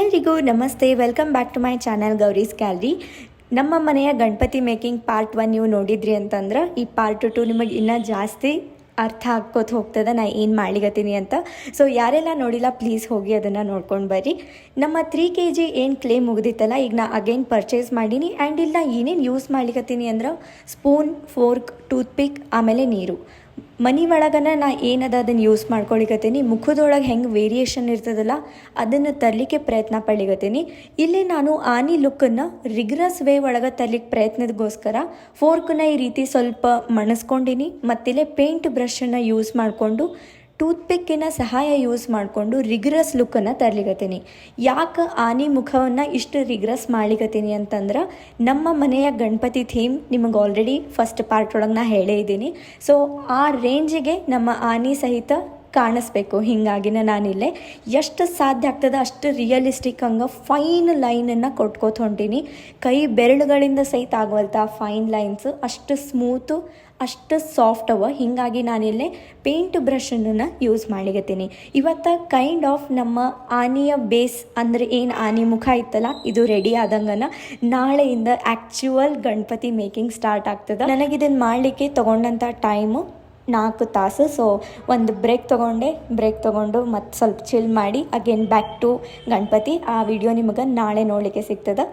ಎಲ್ರಿಗೂ ನಮಸ್ತೆ. Welcome back to my channel Gauri's gallery ನಮ್ಮ ಮನೆಯ ಗಣಪತಿ ಮೇಕಿಂಗ್ ಪಾರ್ಟ್ ಒನ್ ನೀವು ನೋಡಿದ್ರಿ ಅಂತಂದ್ರೆ ಈ ಪಾರ್ಟ್ ಟು ನಿಮಗೆ ಇನ್ನೂ ಜಾಸ್ತಿ ಅರ್ಥ ಹಾಕ್ಕೋತ ಹೋಗ್ತದೆ. ನಾ ಏನು ಮಾಡ್ಲಿಕತ್ತೀನಿ ಅಂತ. ಸೊ ಯಾರೆಲ್ಲ ನೋಡಿಲ್ಲ ಪ್ಲೀಸ್ ಹೋಗಿ ಅದನ್ನು ನೋಡ್ಕೊಂಡು ಬರ್ರಿ. ನಮ್ಮ ತ್ರೀ ಕೆ ಜಿ ಏನು ಕ್ಲೇಮ್ ಮುಗ್ದಿತ್ತಲ್ಲ, ಈಗ ನಾ ಅಗೈನ್ ಪರ್ಚೇಸ್ ಮಾಡೀನಿ. ಆ್ಯಂಡ್ ಇಲ್ಲ, ಏನೇನು ಯೂಸ್ ಮಾಡ್ಲಿಕತ್ತೀನಿ ಅಂದ್ರೆ ಸ್ಪೂನ್ ಫೋರ್ಕ್ ಟೂತ್ಪಿಕ್ ಆಮೇಲೆ ನೀರು. ಮನಿ ಒಳಗನ ನಾ ಏನದ ಅದನ್ನು ಯೂಸ್ ಮಾಡ್ಕೊಳಿಕತ್ತೀನಿ, ಮುಖದೊಳಗೆ ಹೆಂಗೆ ವೇರಿಯೇಷನ್ ಇರ್ತದಲ್ಲ ಅದನ್ನು ತರಲಿಕ್ಕೆ ಪ್ರಯತ್ನ ಪಡ್ಲಿಕತ್ತೀನಿ. ಇಲ್ಲಿ ನಾನು ಆನಿ ಲುಕ್ಕನ್ನು ರಿಗ್ರಸ್ ವೇ ಒಳಗೆ ತರ್ಲಿಕ್ಕೆ ಪ್ರಯತ್ನದಗೋಸ್ಕರ ಫೋರ್ಕನ್ನ ಈ ರೀತಿ ಸ್ವಲ್ಪ ಮಣಸ್ಕೊಂಡಿನಿ, ಮತ್ತಿಲ್ಲೇ ಪೇಂಟ್ ಬ್ರಷನ್ನು ಯೂಸ್ ಮಾಡಿಕೊಂಡು ಟೂತ್ಪಿಕ್ಕಿನ ಸಹಾಯ ಯೂಸ್ ಮಾಡಿಕೊಂಡು ರಿಗ್ರಸ್ ಲುಕ್ಕನ್ನು ತರ್ಲಿಕತ್ತೀನಿ. ಯಾಕೆ ಆನಿ ಮುಖವನ್ನು ಇಷ್ಟು ರಿಗ್ರಸ್ ಮಾಡ್ಲಿಕತ್ತೀನಿ ಅಂತಂದ್ರೆ ನಮ್ಮ ಮನೆಯ ಗಣಪತಿ ಥೀಮ್ ನಿಮಗೆ ಆಲ್ರೆಡಿ ಫಸ್ಟ್ ಪಾರ್ಟ್ ಒಳಗೆ ನಾ ಹೇಳೇ ಇದ್ದೀನಿ. ಸೊ ಆ ರೇಂಜಿಗೆ ನಮ್ಮ ಆನಿ ಸಹಿತ ಕಾಣಿಸ್ಬೇಕು. ಹಿಂಗಾಗಿನ ನಾನಿಲ್ಲೇ. ಎಷ್ಟು ಸಾಧ್ಯ ಆಗ್ತದೆ ಅಷ್ಟು ರಿಯಲಿಸ್ಟಿಕ್ ಹಂಗೆ ಫೈನ್ ಲೈನನ್ನು ಕೊಟ್ಕೋತ ಹೊಂಟೀನಿ. ಕೈ ಬೆರಳುಗಳಿಂದ ಸಹಿತ ಆಗುವಂಥ ಫೈನ್ ಲೈನ್ಸ್ ಅಷ್ಟು ಸ್ಮೂತು ಅಷ್ಟು ಸಾಫ್ಟ್ ಅವ. ಹೀಗಾಗಿ ನಾನಿಲ್ಲೇ ಪೇಂಟ್ ಬ್ರಷನ್ನು ಯೂಸ್ ಮಾಡ್ಲಿಕತ್ತೀನಿ ಇವತ್ತು ಕೈಂಡ್ ಆಫ್ ನಮ್ಮ ಆನೆಯ ಬೇಸ್ ಅಂದರೆ ಏನು ಆನೆ ಮುಖ ಇತ್ತಲ್ಲ, ಇದು ರೆಡಿ ಆದಂಗನ ನಾಳೆಯಿಂದ ಆ್ಯಕ್ಚುವಲ್ ಗಣಪತಿ ಮೇಕಿಂಗ್ ಸ್ಟಾರ್ಟ್ ಆಗ್ತದೆ. ನನಗಿದನ್ನು ಮಾಡಲಿಕ್ಕೆ ತೊಗೊಂಡಂಥ ಟೈಮು ನಾಲ್ಕು ತಾಸು. ಸೊ ಒಂದು ಬ್ರೇಕ್ ತೊಗೊಂಡೆ. ಬ್ರೇಕ್ ತೊಗೊಂಡು ಮತ್ತು ಸ್ವಲ್ಪ ಚಿಲ್ ಮಾಡಿ. Again back to Ganapati. ಆ ವಿಡಿಯೋ ನಿಮಗೆ ನಾಳೆ ನೋಡಲಿಕ್ಕೆ ಸಿಗ್ತದೆ.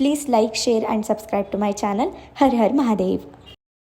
Please like share and subscribe to my channel Har Har Mahadev.